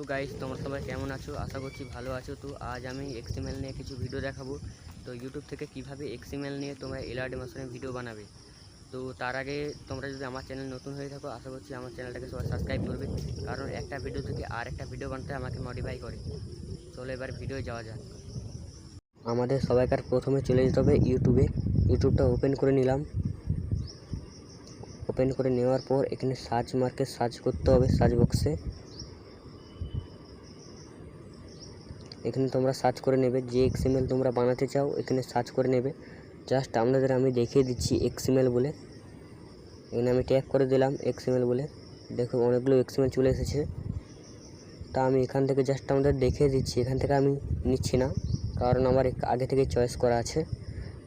Hello guys, তোমরা সবাই কেমন আছো? আশা করছি ভালো আছো। তো আজ আমি এক্সএমএল নিয়ে কিছু ভিডিও দেখাবো। তো ইউটিউব থেকে কীভাবে এক্সএমএল নিয়ে তোমরা এলআরডি মাসনে ভিডিও বানাবে? তো তার আগে তোমরা যদি আমার চ্যানেল নতুন হয়ে থাকো, আশা করছি আমার চ্যানেলটাকে সবাই সাবস্ক্রাইব করবে। কারণ একটা ভিডিও থেকে আর একটা ভিডিও বানাতে আমাকে মডিফাই করে। চলো এবার ভিডিও যাওয়া যাক। আমাদের সবাইকার প্রথমে চলে যেতে হবে ইউটিউবে ইউটিউবটা ওপেন করে নিলাম। ওপেন করে নেওয়ার পর এখানে সার্চ মার্কে সার্চ করতে হবে সার্চ বক্সে এখানে তোমরা সার্চ করে নেবে যে এক্সএমএল তোমরা বানাতে চাও, এখানে সার্চ করে নেবে। জাস্ট আপনাদের আমি দেখিয়ে দিচ্ছি এক্সএমএল বলে। এখানে আমি ট্যাপ করে দিলাম এক্সএমএল বলে। দেখো অনেকগুলো এক্সএমএল চলে এসেছে। তা আমি এখান থেকে জাস্ট আমাদের দেখিয়ে দিচ্ছি। এখান থেকে আমি নিচ্ছি না, কারণ আমার আগে থেকে চয়েস করা আছে।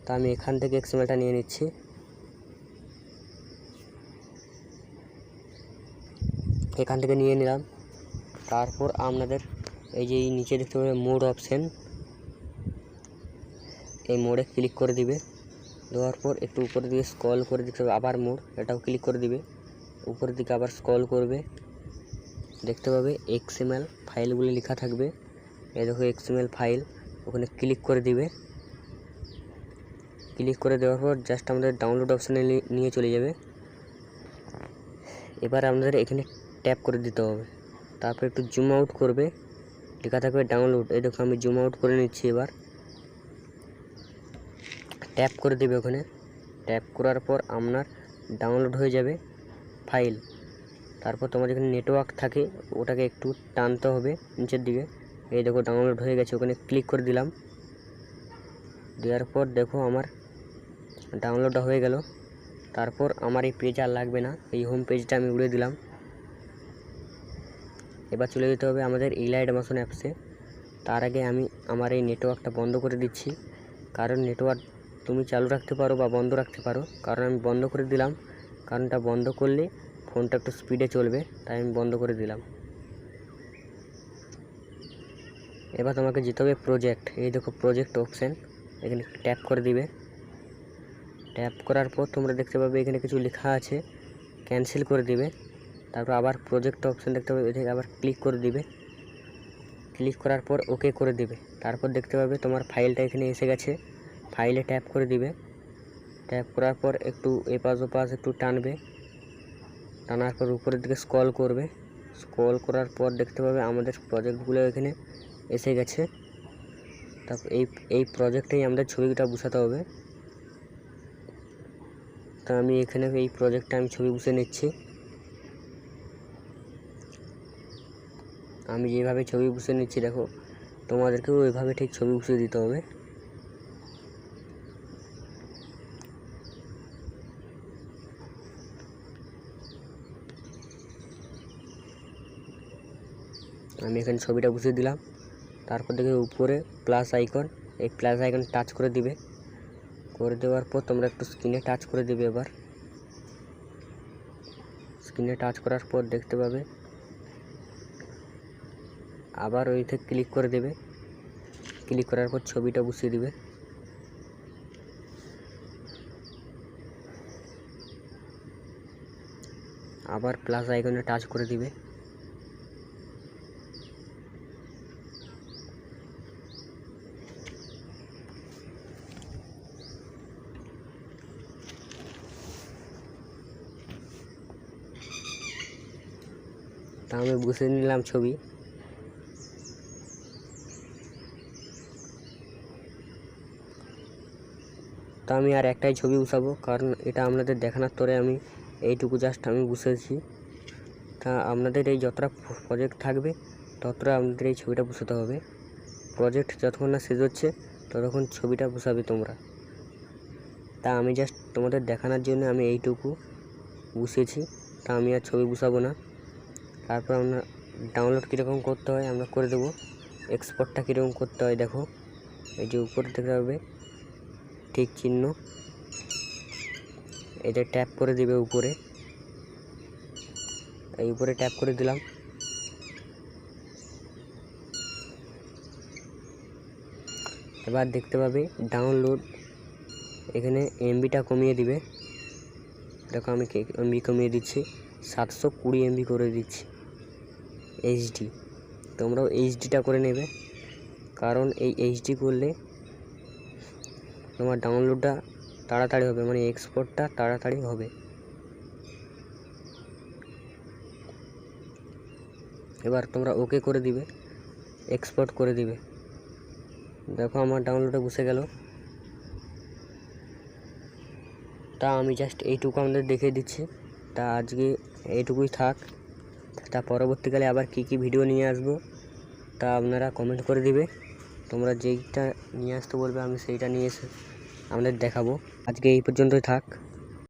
তা আমি এখান থেকে এক্সএমএলটা নিয়ে নিচ্ছি। এখান থেকে নিয়ে নিলাম। তারপর আপনাদের এই যে এই নিচে দেখতে পাবে মোড অপশান এই মোডে ক্লিক করে দিবে। দেওয়ার পর একটু উপরের দিকে স্ক্রল করে দেখতে পাবে আবার মোড, এটাও ক্লিক করে দিবে। উপরের দিকে আবার স্ক্রল করবে। দেখতে পাবে এক্সএমএল ফাইলগুলি লেখা থাকবে। এই দেখো এক্সএমএল ফাইল ওখানে ক্লিক করে দিবে। ক্লিক করে দেওয়ার পর জাস্ট আমাদের ডাউনলোড অপশানে নিয়ে চলে যাবে। এবার আপনাদের এখানে ট্যাপ করে দিতে হবে। তারপর একটু জুম আউট করবে। লেখা থাকবে ডাউনলোড এই দেখো আমি জুম আউট করে নিচ্ছি এবার। ট্যাপ করে দেবে ওখানে। ট্যাপ করার পর আপনার ডাউনলোড হয়ে যাবে ফাইল তারপর তোমার যেখানে নেটওয়ার্ক থাকে, ওটাকে একটু টানতে হবে নিচের দিকে। এই দেখো ডাউনলোড হয়ে গেছে, ওখানে ক্লিক করে দিলাম। দেওয়ার পর দেখো আমার ডাউনলোডটা হয়ে গেল। তারপর আমার এই পেজ আর লাগবে না। এই হোম পেজটা আমি উড়ে দিলাম। এবার চলে যেতে হবে আমাদের ইলাইট মাসন অ্যাপসে তার আগে আমি আমার এই নেটওয়ার্কটা বন্ধ করে দিচ্ছি। কারণ নেটওয়ার্ক তুমি চালু রাখতে পারো বা বন্ধ রাখতে পারো। কারণ আমি বন্ধ করে দিলাম। কারণটা বন্ধ করলে ফোনটা একটু স্পিডে চলবে, তাই আমি বন্ধ করে দিলাম। এবার তোমাকে যেতে হবে প্রজেক্ট এই দেখো প্রজেক্ট অপশান এখানে ট্যাপ করে দিবে। ট্যাপ করার পর তোমরা দেখতে পাবে এখানে কিছু লেখা আছে। ক্যান্সেল করে দিবে। তারপর আবার প্রজেক্ট অপশান দেখতে পাবে, ওই থেকে আবার ক্লিক করে দিবে। ক্লিক করার পর ওকে করে দিবে। তারপর দেখতে পাবে তোমার ফাইলটা এখানে এসে গেছে। ফাইলে ট্যাপ করে দিবে। ট্যাপ করার পর একটু এপাশ ওপাশ একটু টানবে। টানার পর উপরের দিকে স্ক্রল করবে। স্ক্রল করার পর দেখতে পাবে আমাদের প্রজেক্টগুলো এখানে এসে গেছে। তারপর এই এই প্রজেক্টেই আমাদের ছবিটা বসাতে হবে। তা আমি এখানে এই প্রজেক্টটা আমি ছবি বসে নিচ্ছি। আমি যেভাবে ছবি বসে নিচ্ছি, দেখো, তোমাদেরকেও ওইভাবে ঠিক ছবি বসে দিতে হবে। আমি এখানে ছবিটা বসিয়ে দিলাম। তারপর দেখে উপরে প্লাস আইকন এই প্লাস আইকন টাচ করে দিবে। করে দেওয়ার পর তোমরা একটু স্ক্রিনে টাচ করে দিবে এবার। স্ক্রিনে টাচ করার পর দেখতে পাবে আবার ওই থেকে ক্লিক করে দেবে। ক্লিক করার পর ছবিটা বসিয়ে দিবে। আবার প্লাস আইকনে টাচ করে দিবে। তা আমি বসে নিলাম ছবি। তা আমি আর একটাই ছবি বসাবো কারণ এটা আপনাদের দেখানোর তরে আমি এইটুকু জাস্ট আমি বসেছি। তা আপনাদের এই যতটা প্রজেক্ট থাকবে, ততটা আপনাদের এই ছবিটা বসাতে হবে। প্রজেক্ট যতক্ষণ না শেষ হচ্ছে, ততক্ষণ ছবিটা বসাবে তোমরা। তা আমি জাস্ট তোমাদের দেখানোর জন্য আমি এইটুকু বসেছি। তা আমি আর ছবি বসাবো না। তারপর আমরা ডাউনলোড কীরকম করতে হয় আমরা করে দেবো। এক্সপোর্টটা কীরকম করতে হয় দেখো। এই যে উপরে দেখতে পাবে। ঠিক চিহ্ন। এটা ট্যাপ করে দিবে উপরে। এই উপরে ট্যাপ করে দিলাম। এবার দেখতে পাবে ডাউনলোড এখানে এমবিটা কমিয়ে দিবে। দেখো আমি এমবি কমিয়ে দিচ্ছি। সাতশো কুড়ি এমবি করে দিচ্ছি। এইচডি তোমরাও এইচডিটা করে নেবে। কারণ এই এইচডি করলে তোমার ডাউনলোডটা তাড়াতাড়ি হবে মানে এক্সপোর্টটা তাড়াতাড়ি হবে। এবার তোমরা ওকে করে দিবে এক্সপোর্ট করে দিবে। দেখো আমার ডাউনলোডে বসে গেল। তা আমি জাস্ট এইটুকু আমাদের দেখে দিচ্ছি। তা আজকে এইটুকুই থাক। তা পরবর্তীকালে আবার কি কি ভিডিও নিয়ে আসব, তা আপনারা কমেন্ট করে দিবে। তোমরা যেইটা নিয়ে আসতে বলবে, আমি সেইটা নিয়ে এসে আমাদের দেখাবো। আজকে এই পর্যন্তই থাক।